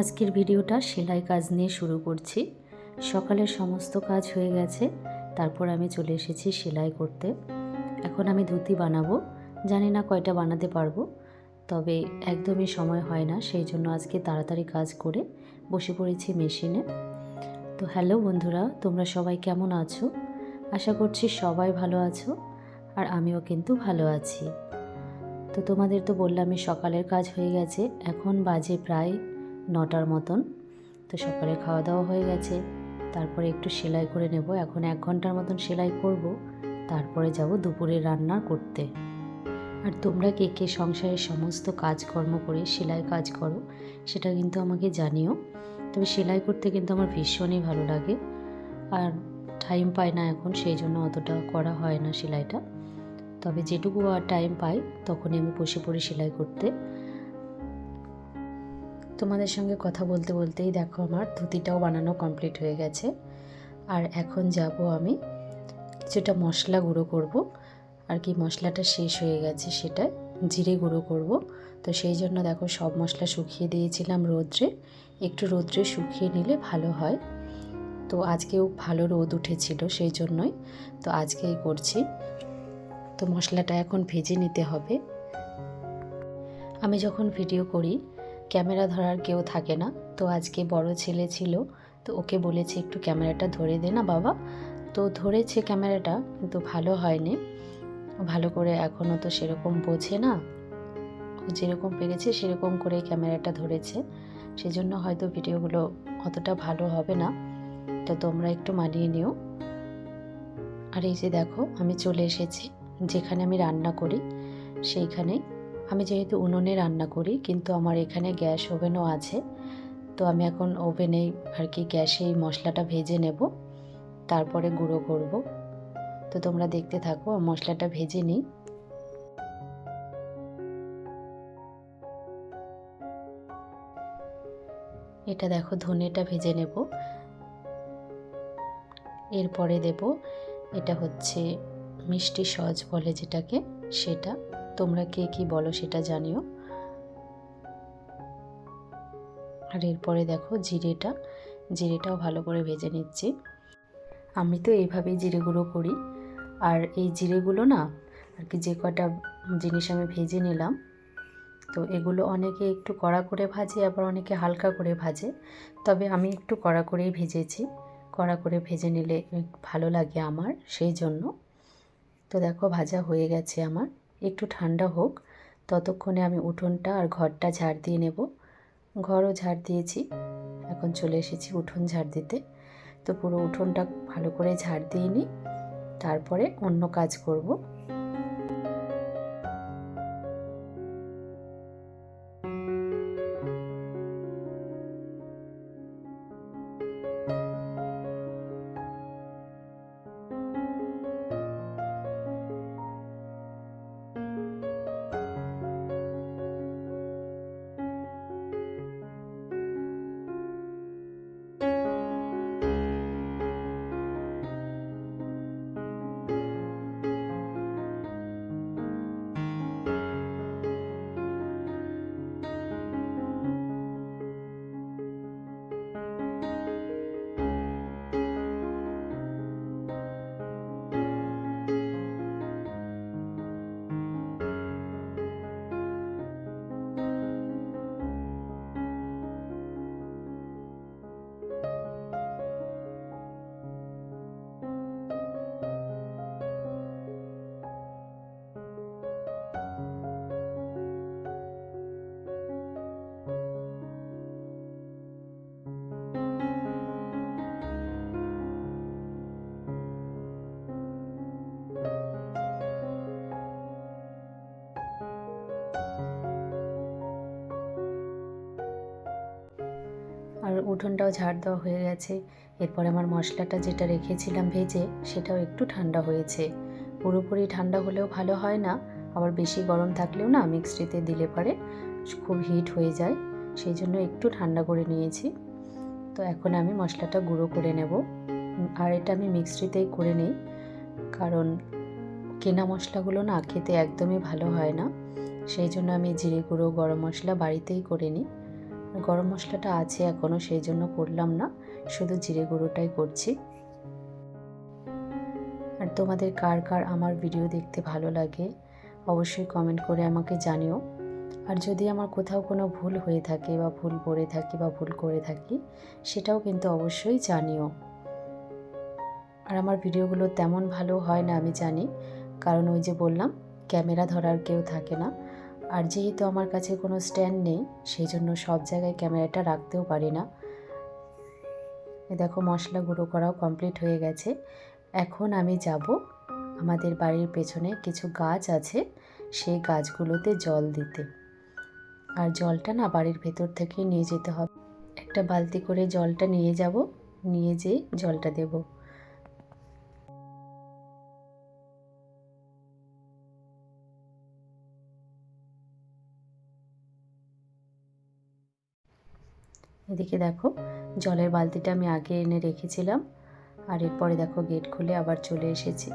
আজকের ভিডিওটা সেলাই কাজ নিয়ে শুরু করছি। সকালের সমস্ত কাজ হয়ে গেছে, তারপর আমি চলে এসেছি সেলাই করতে। এখন আমি ধুতি বানাবো, জানি না কয়টা বানাতে পারব, তবে একদমই সময় হয় না, সেই জন্য আজকে তাড়াতাড়ি কাজ করে বসে পড়েছি মেশিনে। তো হ্যালো বন্ধুরা, তোমরা সবাই কেমন আছো? আশা করছি সবাই ভালো আছো, আর আমিও কিন্তু ভালো আছি। তো তোমাদের তো বললামই সকালের কাজ হয়ে গেছে, এখন বাজে প্রায় নটার মতন। তো সকালে খাওয়া দাওয়া হয়ে গেছে। তারপরে একটু সেলাই করে নেব। এখন এক ঘণ্টার মতন সেলাই করব। তারপরে যাব দুপুরে রান্না করতে। আর তোমরা কে কে সংসারের সমস্ত কাজকর্ম করে সেলাই কাজ করো, সেটা কিন্তু আমাকে জানিও। তবে সেলাই করতে কিন্তু আমার ভীষণই ভালো লাগে। আর টাইম পাই না এখন, সেই জন্য অতটা করা হয় না সেলাইটা। তবে যেটুকু আর টাইম পাই, তখনই আমি বসে পড়ি সেলাই করতে। তোমাদের সঙ্গে কথা বলতে বলতেই দেখো আমার ধুতিটাও বানানো কমপ্লিট হয়ে গেছে। আর এখন যাব আমি কিছুটা মশলা গুঁড়ো করব। আর কি মশলাটা শেষ হয়ে গেছে সেটা জিরে গুঁড়ো করব। তো সেই জন্য দেখো সব মশলা শুকিয়ে দিয়েছিলাম রোদ্রে। একটু রোদ্রে শুকিয়ে নিলে ভালো হয়। তো আজকেও ভালো রোদ উঠেছিল সেই জন্যই তো আজকেই করছি। তো মশলাটা এখন ভেজে নিতে হবে। আমি যখন ভিডিও করি ক্যামেরা ধরার কেউ থাকে না। তো আজকে বড় ছেলে ছিল, তো ওকে বলেছে, একটু ক্যামেরাটা ধরে দে না বাবা। তো ধরেছে ক্যামেরাটা, কিন্তু ভালো হয়নি। ভালো করে এখনও তো সেরকম বোঝে না। যেরকম পেরেছে সেরকম করে ক্যামেরাটা ধরেছে। সেজন্য হয়তো ভিডিওগুলো অতটা ভালো হবে না। তো তোমরা একটু মানিয়ে নিও। আর এই যে দেখো, আমি চলে এসেছি, যেখানে আমি রান্না করি, সেইখানে আমি যেহেতু উনুনে রান্না করি, কিন্তু আমার এখানে গ্যাস ওভেনও আছে। তো আমি এখন ওভেনেই আর কি গ্যাসেই মশলাটা ভেজে নেব। তারপরে গুঁড়ো করব। তো তোমরা দেখতে থাকো মশলাটা ভেজে নিই। এটা দেখো, ধনেটা ভেজে নেব। এরপরে দেব, এটা হচ্ছে মিষ্টি সজ বলে যেটাকে, সেটা। তোমরা কে কি বলো সেটা জানিও। আর এরপরে দেখো জিরেটা। জিরেটাও ভালো করে ভেজে নিচ্ছি। আমি তো এইভাবেই জিরে গুঁড়ো করি। আর এই জিরেগুলো না, আর কি যে কটা জিনিস আমি ভেজে নিলাম, তো এগুলো অনেকে একটু কড়া করে ভাজে, আবার অনেকে হালকা করে ভাজে। তবে আমি একটু কড়া করেই ভেজেছি। কড়া করে ভেজে নিলে ভালো লাগে আমার, সেই জন্য। তো দেখো ভাজা হয়ে গেছে আমার। একটু ঠান্ডা হোক, ততক্ষণে আমি উঠোনটা আর ঘরটা ঝাড় দিয়ে নেব। ঘরও ঝাড় দিয়েছি, এখন চলে এসেছি উঠোন ঝাড় দিতে। তো পুরো উঠোনটা ভালো করে ঝাড় দিয়ে নিই, তারপরে অন্য কাজ করব। উঠোনটাও ঝাড় দেওয়া হয়ে গেছে। এরপর আমার মশলাটা যেটা রেখেছিলাম ভেজে, সেটাও একটু ঠান্ডা হয়েছে। পুরোপুরি ঠান্ডা হলেও ভালো হয় না, আবার বেশি গরম থাকলেও না মিক্সিতে দিলে পরে, খুব হিট হয়ে যায়। সেই জন্য একটু ঠান্ডা করে নিয়েছি। তো এখন আমি মশলাটা গুঁড়ো করে নেব। আর এটা আমি মিক্সিতেই করে নিই, কারণ কেনা মশলাগুলো না খেতে একদমই ভালো হয় না। সেই জন্য আমি জিরে গুঁড়ো, গরম মশলা বাড়িতেই করে নিই। গরম মশলাটা আছে এখনও সেই জন্য করলাম না। শুধু জিরে গুঁড়োটাই করছি। আর তোমাদের কার কার আমার ভিডিও দেখতে ভালো লাগে, অবশ্যই কমেন্ট করে আমাকে জানিও। আর যদি আমার কোথাও কোনো ভুল হয়ে থাকে বা ভুল পড়ে থাকি বা ভুল করে থাকি, সেটাও কিন্তু অবশ্যই জানিও। আর আমার ভিডিওগুলো তেমন ভালো হয় না আমি জানি, কারণ ওই যে বললাম, ক্যামেরা ধরার কেউ থাকে না। আর যেহেতু আমার কাছে কোনো স্ট্যান্ড নেই সেই জন্য সব জায়গায় ক্যামেরাটা রাখতেও পারি না। দেখো, মশলা গুঁড়ো করাও কমপ্লিট হয়ে গেছে। এখন আমি যাব আমাদের বাড়ির পেছনে কিছু গাছ আছে, সেই গাছগুলোতে জল দিতে। আর জলটা না বাড়ির ভেতর থেকে নিয়ে যেতে হবে। একটা বালতি করে জলটা নিয়ে যাব, নিয়ে যেয়ে জলটা দেবো। এদিকে দেখো, জলের বালতিটা আমি আগে এনে রেখেছিলাম আর এরপরে দেখো গেট খুলে আবার চলে এসেছি।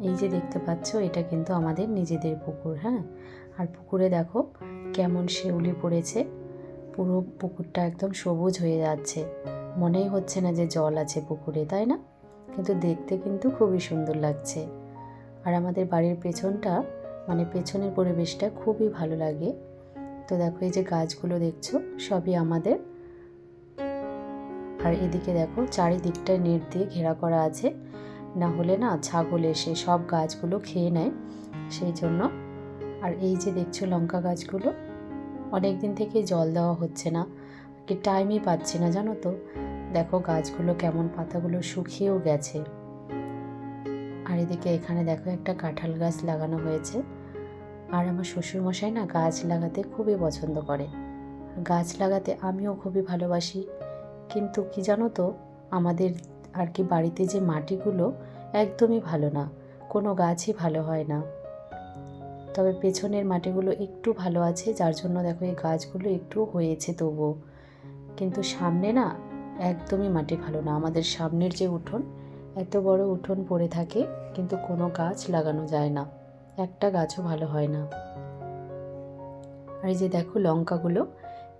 এই যে দেখতে পাচ্ছ, এটা কিন্তু আমাদের নিজেদের পুকুর হ্যাঁ? আর পুকুরে দেখো কেমন শেউলি পড়েছে, পুরো পুকুরটা একদম সবুজ হয়ে যাচ্ছে। মনেই হচ্ছে না যে জল আছে পুকুরে, তাই না? কিন্তু দেখতে কিন্তু খুবই সুন্দর লাগছে। আর আমাদের বাড়ির পেছনটা মানে পেছনের পরিবেশটা খুবই ভালো লাগে। তো দেখো, এই যে গাছগুলো দেখছ, সবই আমাদের। আর এদিকে দেখো, চারিদিকটায় নেট দিয়ে ঘেরা করা আছে। না হলে না ছাগল এসে সব গাছগুলো খেয়ে নেয়, সেই জন্য। আর এই যে দেখছ লঙ্কা গাছগুলো অনেক দিন থেকে জল দেওয়া হচ্ছে না, কি টাইমই পাচ্ছি না, জানো তো? দেখো গাছগুলো কেমন, পাতাগুলো শুকিয়েও গেছে। আর এদিকে এখানে দেখো একটা কাঁঠাল গাছ লাগানো হয়েছে। আর আমার শ্বশুরমশাই না গাছ লাগাতে খুবই পছন্দ করে। গাছ লাগাতে আমিও খুবই ভালোবাসি। কিন্তু কি জানো তো, আমাদের আর কি বাড়িতে যে মাটিগুলো একদমই ভালো না, কোনো গাছই ভালো হয় না। তবে পেছনের মাটিগুলো একটু ভালো আছে, যার জন্য দেখো এই গাছগুলো একটু হয়েছে তবুও। কিন্তু সামনে না একদমই মাটি ভালো না। আমাদের সামনের যে উঠোন, এত বড় উঠোন পড়ে থাকে, কিন্তু কোনো গাছ লাগানো যায় না। একটা গাছও ভালো হয় না। আর এই যে দেখো লঙ্কাগুলো,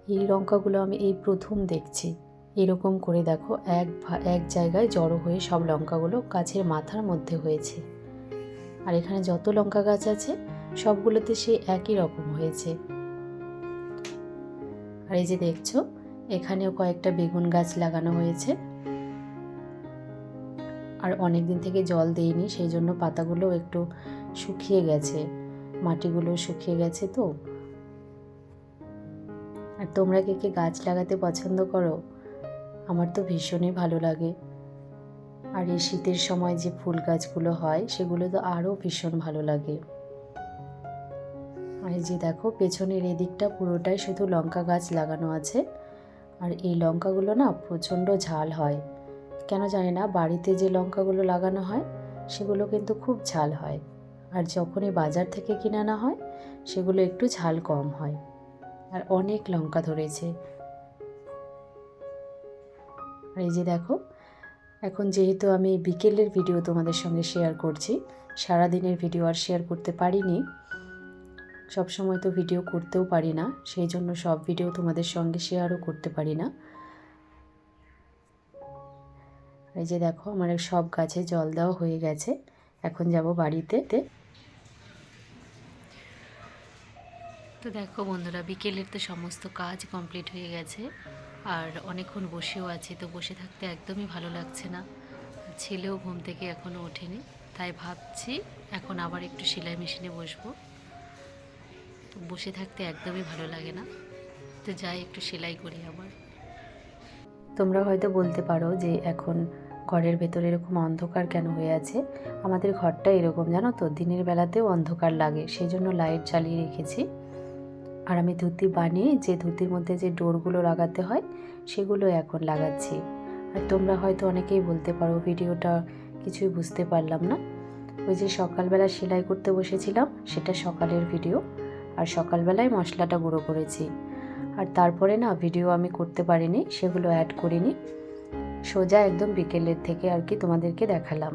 এই লঙ্কাগুলো আমি এই প্রথম দেখছি। এরকম করে দেখো এক এক জায়গায় জড়ো হয়ে সব লঙ্কাগুলো গাছের মাথার মধ্যে হয়েছে। আর এখানে যত লঙ্কা গাছ আছে, সবগুলোতে সেই একই রকম হয়েছে। আর এই যে দেখছ, এখানেও কয়েকটা বেগুন গাছ লাগানো হয়েছে। আর অনেক দিন থেকে জল দেইনি সেই জন্য পাতাগুলো একটু শুকিয়ে গেছে। মাটিগুলো শুকিয়ে গেছে তো। আর তোমরা কে কে গাছ লাগাতে পছন্দ করো? আমার তো ভীষণই ভালো লাগে। আর এই শীতের সময় যে ফুল গাছগুলো হয়, সেগুলো তো আরও ভীষণ ভালো লাগে। আর যে দেখো, পেছনের এদিকটা পুরোটাই শুধু লঙ্কা গাছ লাগানো আছে। আর এই লঙ্কাগুলো না প্রচণ্ড ঝাল হয়। কেন জানি না, বাড়িতে যে লঙ্কাগুলো লাগানো হয়, সেগুলো কিন্তু খুব ঝাল হয়। আর যখনই বাজার থেকে কিনে আনা হয়, সেগুলো একটু ঝাল কম হয়। আর অনেক লঙ্কা ধরেছে। আর এই যে দেখো, এখন যেহেতু আমি বিকেলের ভিডিও তোমাদের সঙ্গে শেয়ার করছি, সারাদিনের ভিডিও আর শেয়ার করতে পারিনি সব সময় তো ভিডিও করতেও পারি না, সেই জন্য সব ভিডিও তোমাদের সঙ্গে শেয়ারও করতে পারি না। এই যে দেখো, আমার সব গাছে জল দেওয়া হয়ে গেছে। এখন যাব বাড়িতে। তো দেখো বন্ধুরা, বিকেলের তো সমস্ত কাজ কমপ্লিট হয়ে গেছে। আর অনেকক্ষণ বসেও আছে, তো বসে থাকতে একদমই ভালো লাগছে না। ছেলেও ঘুম থেকে এখনও ওঠেনি, তাই ভাবছি এখন আবার একটু সেলাই মেশিনে বসবো। তো বসে থাকতে একদমই ভালো লাগে না। তো যাই, একটু সেলাই করি আবার। তোমরা হয়তো বলতে পারো যে এখন ঘরের ভেতরে এরকম অন্ধকার কেন হয়ে আছে? আমাদের ঘরটা এরকম, জানো তো? দিনের বেলাতেও অন্ধকার লাগে সেই জন্য লাইট জ্বালিয়ে রেখেছি। আর আমি ধুতি বানিয়ে যে ধুতির মধ্যে যে ডোরগুলো লাগাতে হয়, সেগুলো এখন লাগাচ্ছি। আর তোমরা হয়তো অনেকেই বলতে পারো, ভিডিওটা কিছুই বুঝতে পারলাম না। ওই যে সকালবেলা সেলাই করতে বসেছিলাম, সেটা সকালের ভিডিও। আর সকালবেলায় মশলাটা গুঁড়ো করেছি। আর তারপরে না ভিডিও আমি করতে পারিনি, সেগুলো অ্যাড করিনি। সোজা একদম বিকেলের থেকে আর কি তোমাদেরকে দেখালাম।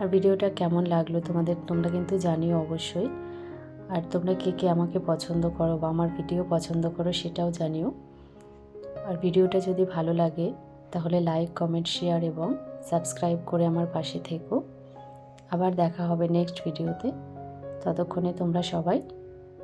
আর ভিডিওটা কেমন লাগল তোমাদের তোমরা কিন্তু জানিও অবশ্যই। আর তোমরা কে কে আমাকে পছন্দ করো বা আমার ভিডিও পছন্দ করো সেটাও জানিও। আর ভিডিওটা যদি ভালো লাগে, তাহলে লাইক কমেন্ট শেয়ার এবং সাবস্ক্রাইব করে আমার পাশে থেকো। আবার দেখা হবে নেক্সট ভিডিওতে ততক্ষণে তোমরা সবাই